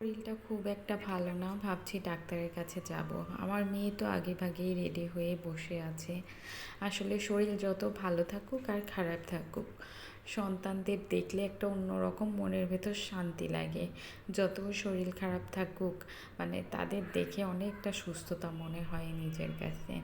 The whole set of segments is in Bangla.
শরীরটা খুব একটা ভালো না, ভাবছি ডাক্তারের কাছে যাব। আমার মেয়ে তো আগে ভাগেই রেডি হয়ে বসে আছে। আসলে শরীর যত ভালো থাকুক আর খারাপ থাকুক, সন্তানদের দেখলে একটা অন্যরকম মনের ভেতর শান্তি লাগে। যত শরীর খারাপ থাকুক মানে তাদের দেখে অনেকটা সুস্থতা মনে হয় নিজের কাছে।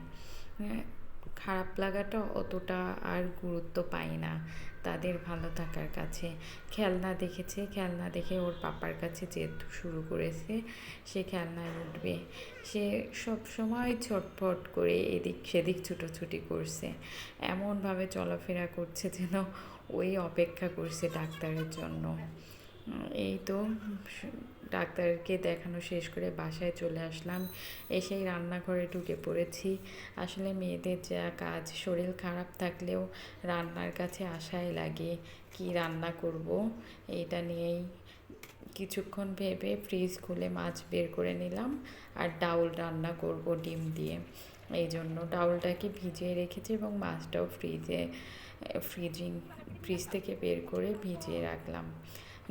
খারাপ লাগাটা অতটা আর গুরুত্ব পায় না। তাদের ভালো থাকার কাছে। খেলনা দেখেছে, খেলনা দেখে ওর পাপার কাছে যেতে শুরু করেছে। সে খেলনায় উঠবে। সে সব সময় ছটফট করে এদিক সেদিক ছুটোছুটি করছে। এমনভাবে চলাফেরা করছে যেন ওই অপেক্ষা করছে ডাক্তারের জন্য। এই তো ডাক্তারকে দেখানো শেষ করে বাসায় চলে আসলাম। এসেই রান্নাঘরে ঢুকে পড়েছি। আসলে মেয়েদের যা কাজ, শরীর খারাপ থাকলেও রান্নার কাছে আশাই লাগে কি রান্না করব। এটা নিয়েই কিছুক্ষণ ভেবে ফ্রিজ খুলে মাছ বের করে নিলাম আর ডাউল রান্না করব ডিম দিয়ে। এই জন্য ডাউলটাকে ভিজিয়ে রেখেছি এবং মাছটাও ফ্রিজে, ফ্রিজিং, ফ্রিজ থেকে বের করে ভিজিয়ে রাখলাম।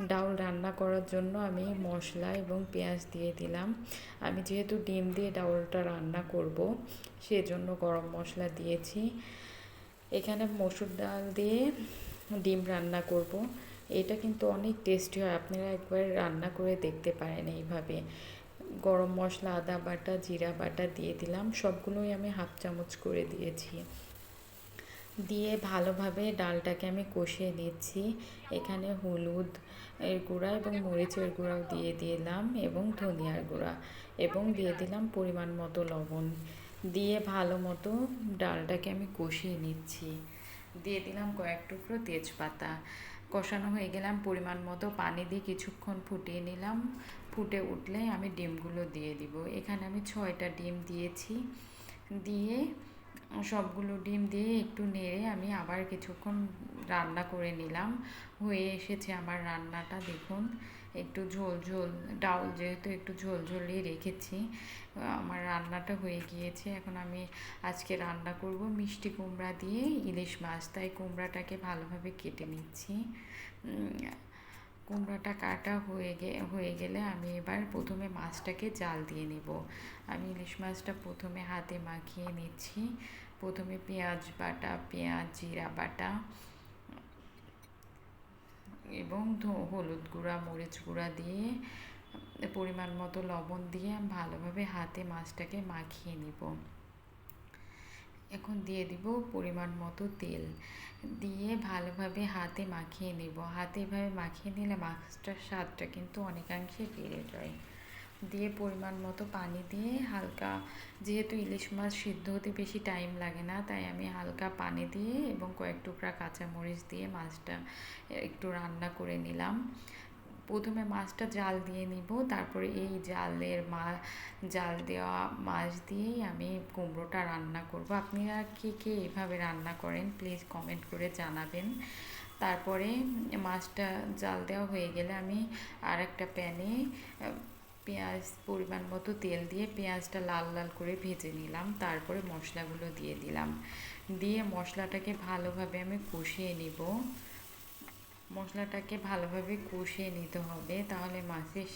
ডাউল রান্না করার জন্য আমি মশলা এবং পেঁয়াজ দিয়ে দিলাম। আমি যেহেতু ডিম দিয়ে ডাউলটা রান্না করব, সেজন্য গরম মশলা দিয়েছি। এখানে মসুর ডাল দিয়ে ডিম রান্না করব। এটা কিন্তু অনেক টেস্টি হয়, আপনারা একবার রান্না করে দেখতে পারেন এইভাবে। গরম মশলা আদা বাটা, জিরা বাটা দিয়ে দিলাম, সবগুলোই আমি হাফ চামচ করে দিয়েছি। দিয়ে ভালোভাবে ডালটাকে আমি কষিয়ে নিচ্ছি। এখানে হলুদ এর গুঁড়া এবং মরিচের গুঁড়াও দিয়ে দিলাম এবং ধনিয়ার গুঁড়া এবং দিয়ে দিলাম পরিমাণ মতো লবণ। দিয়ে ভালো মতো ডালটাকে আমি কষিয়ে নিচ্ছি। দিয়ে দিলাম কয়েক টুকরো তেজপাতা। কষানো হয়ে গেলাম পরিমাণ মতো। পানি দিয়ে কিছুক্ষণ ফুটিয়ে নিলাম। ফুটে উঠলে আমি ডিমগুলো দিয়ে দিব। এখানে আমি ছয়টা ডিম দিয়েছি। দিয়ে সবগুলো ডিম দিয়ে একটু নেড়ে আমি আবার কিছুক্ষণ রান্না করে নিলাম। হয়ে এসেছে আমার রান্নাটা, দেখুন। একটু ঝোল ঝোল, ডাউল যেহেতু একটু ঝোল ঝোলিয়ে রেখেছি আমার রান্নাটা হয়ে গিয়েছে। এখন আমি আজকে রান্না করব মিষ্টি কুমড়া দিয়ে ইলিশ মাছ। তাই কুমড়াটাকে ভালোভাবে কেটে নিচ্ছি। কুমড়াটা কাটা হয়ে গে, হয়ে গেলে আমি এবার প্রথমে মাছটাকে জাল দিয়ে নেব। আমি ইলিশ মাছটা প্রথমে হাতে মাখিয়ে নিচ্ছি। প্রথমে পেঁয়াজ বাটা, পেঁয়াজ, জিরা বাটা এবং হলুদ গুঁড়া, মরিচ গুঁড়া দিয়ে, পরিমাণ মতো লবণ দিয়ে ভালোভাবে হাতে মাছটাকে মাখিয়ে নিব। এখন দিয়ে দিব পরিমাণ মতো তেল। দিয়ে ভালোভাবে হাতে মাখিয়ে নেব। হাতে এভাবে মাখিয়ে নিলে মাছটার স্বাদটা কিন্তু অনেকাংশে বেড়ে যায়। দিয়ে পরিমাণ মতো পানি দিয়ে হালকা, যেহেতু ইলিশ মাছ সিদ্ধ হতে বেশি টাইম লাগে না, তাই আমি হালকা পানি দিয়ে এবং কয়েক টুকরা কাঁচামরিচ দিয়ে মাছটা একটু রান্না করে নিলাম। প্রথমে মাছটা জাল দিয়ে নিব, তারপরে এই জালের মা, জাল দেওয়া মাছ দিয়েই আমি কুমড়োটা রান্না করব। আপনারা কে কে এভাবে রান্না করেন প্লিজ কমেন্ট করে জানাবেন। তারপরে মাছটা জাল দেওয়া হয়ে গেলে আমি আর একটা প্যানে পেঁয়াজ পরিমাণ মতো তেল দিয়ে পেঁয়াজটা লাল লাল করে ভেজে নিলাম, তারপরে মশলাগুলো দিয়ে দিলাম। দিয়ে মশলাটাকে ভালোভাবে আমি কষিয়ে নিব। মশলাটাকে ভালোভাবে কষিয়ে নিতে হবে। তাহলে মাছের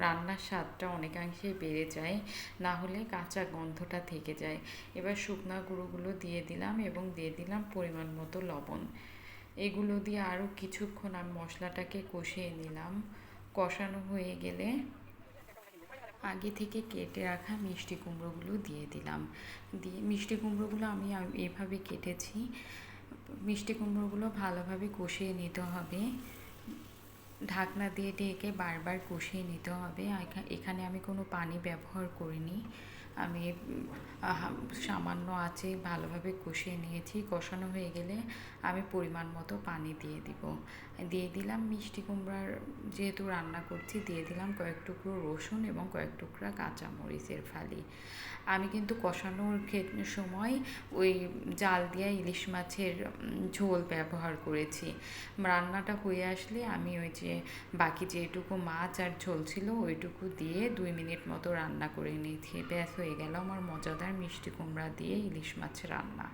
রান্নার স্বাদটা অনেকাংশেই বেড়ে যায়, না হলে কাঁচা গন্ধটা থেকে যায়। এবার শুকনা গুঁড়োগুলো দিয়ে দিলাম এবং দিয়ে দিলাম পরিমাণ মতো লবণ। এগুলো দিয়ে আরও কিছুক্ষণ আমি মশলাটাকে কষিয়ে নিলাম। কষানো হয়ে গেলে আগে থেকে কেটে রাখা মিষ্টি কুমড়োগুলো দিয়ে দিলাম। দিয়ে, মিষ্টি কুমড়োগুলো আমি এভাবে কেটেছি। মিষ্টি কুমড়োগুলো ভালোভাবে কষিয়ে নিতে হবে। ঢাকনা দিয়ে ঢেকে বারবার কষিয়ে নিতে হবে। এখানে আমি কোনো পানি ব্যবহার করিনি। আমি সামান্য আছে ভালোভাবে কষিয়ে নিয়েছি। কষানো হয়ে গেলে আমি পরিমাণ মতো পানি দিয়ে দিব। দিয়ে দিলাম মিষ্টি কুমড়ার যেহেতু রান্না করছি, দিয়ে দিলাম কয়েক টুকরো রসুন এবং কয়েক টুকরা কাঁচামরিচের ফালি। আমি কিন্তু কষানোর সময় ওই জাল দিয়ে ইলিশ মাছের ঝোল ব্যবহার করেছি। রান্নাটা হয়ে আসলে আমি ওই যে বাকি যেটুকু মাছ আর ঝোল ছিল ওইটুকু দিয়ে দুই মিনিট মতো রান্না করে নিয়েছি ব্যাস হয়ে গেল আমার মজাদার মিষ্টি কুমড়া দিয়ে ইলিশ মাছ রান্না।